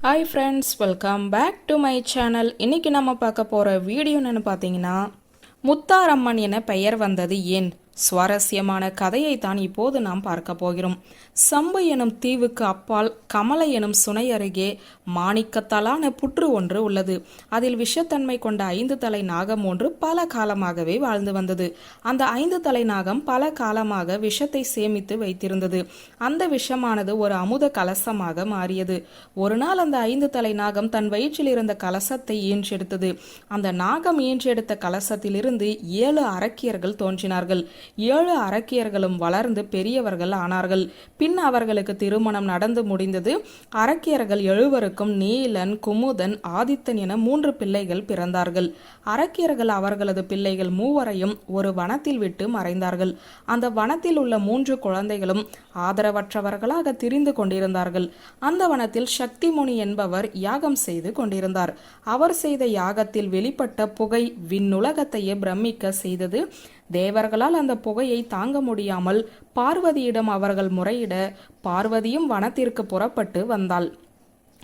Hi friends welcome back to my channel இன்னைக்கு நம்ம பார்க்க போகிற வீடியோ என்னன்னு பார்த்தீங்கன்னா முத்தாரம்மன் என பெயர் வந்தது ஏன்? சுவாரஸ்யமான கதையை தான் இப்போது நாம் பார்க்க போகிறோம். சம்பு எனும் தீவுக்கு அப்பால் கமலை எனும் சுனை அருகே மாணிக்கத்தாலான புற்று ஒன்று உள்ளது. அதில் விஷத்தன்மை கொண்ட ஐந்து தலை நாகம் ஒன்று பல காலமாகவே வாழ்ந்து வந்தது. அந்த ஐந்து தலை நாகம் பல காலமாக விஷத்தை சேமித்து வைத்திருந்தது. அந்த விஷமானது ஒரு அமுத கலசமாக மாறியது. ஒரு நாள் அந்த ஐந்து தலை நாகம் தன் வயிற்றில் இருந்த கலசத்தை ஈன்றெடுத்தது. அந்த நாகம் ஈன்றெடுத்த கலசத்திலிருந்து ஏழு அரக்கியர்கள் தோன்றினார்கள். ஏழு அரக்கியர்களும் வளர்ந்து பெரியவர்கள் ஆனார்கள். பின் அவர்களுக்கு திருமணம் நடந்து முடிந்தது. அரக்கியர்கள் எழுவருக்கும் நீலன் குமுதன் ஆதித்தன் என மூன்று பிள்ளைகள் பிறந்தார்கள். அரக்கியர்கள் அவர்களது பிள்ளைகள் மூவரையும் ஒரு வனத்தில் விட்டு மறைந்தார்கள். அந்த வனத்தில் உள்ள மூன்று குழந்தைகளும் ஆதரவற்றவர்களாக திரிந்து கொண்டிருந்தார்கள். அந்த வனத்தில் சக்தி முனி என்பவர் யாகம் செய்து கொண்டிருந்தார். அவர் செய்த யாகத்தில் வெளிப்பட்ட புகை விண்ணுலகத்தையே பிரமிக்க செய்தது. தேவர்களால் அந்த புகையை தாங்க முடியாமல் பார்வதியிடம் அவர்கள் முறையிட பார்வதியும் வனத்திற்கு புறப்பட்டு வந்தாள்.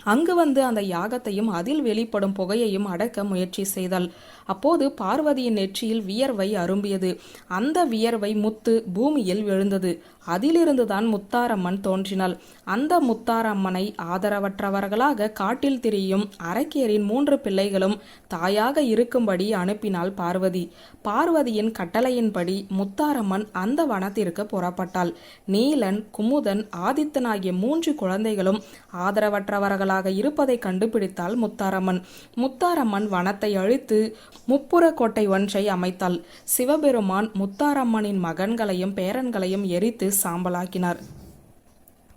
அங்கு வந்து அந்த யாகத்தையும் அதில் வெளிப்படும் புகையையும் அடக்க முயற்சி செய்தாள். அப்போது பார்வதியின் நெற்றியில் வியர்வை அரும்பியது. அந்த வியர்வை முத்து பூமியில் விழுந்தது. அதிலிருந்துதான் முத்தாரம்மன் தோன்றினாள். அந்த முத்தாரம்மனை ஆதரவற்றவர்களாக காட்டில் திரியும் அரக்கியரின் மூன்று பிள்ளைகளும் தாயாக இருக்கும்படி அனுப்பினாள் பார்வதி. பார்வதியின் கட்டளையின்படி முத்தாரம்மன் அந்த வனத்திற்கு புறப்பட்டாள். நீலன் குமுதன் ஆதித்தன் ஆகிய மூன்று குழந்தைகளும் ஆதரவற்றவர்களாக இருப்பதை கண்டுபிடித்தாள் முத்தாரம்மன். முத்தாரம்மன் வனத்தை அழித்து முப்புற கோட்டை ஒன்றை அமைத்தாள். சிவபெருமான் முத்தாரம்மனின் மகன்களையும் பேரன்களையும் எரித்து சாம்பலாக்கினார்.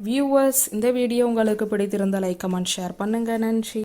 வியூவர்ஸ் இந்த வீடியோ உங்களுக்கு பிடித்திருந்த லைக் கமெண்ட் ஷேர் பண்ணுங்க. நன்றி.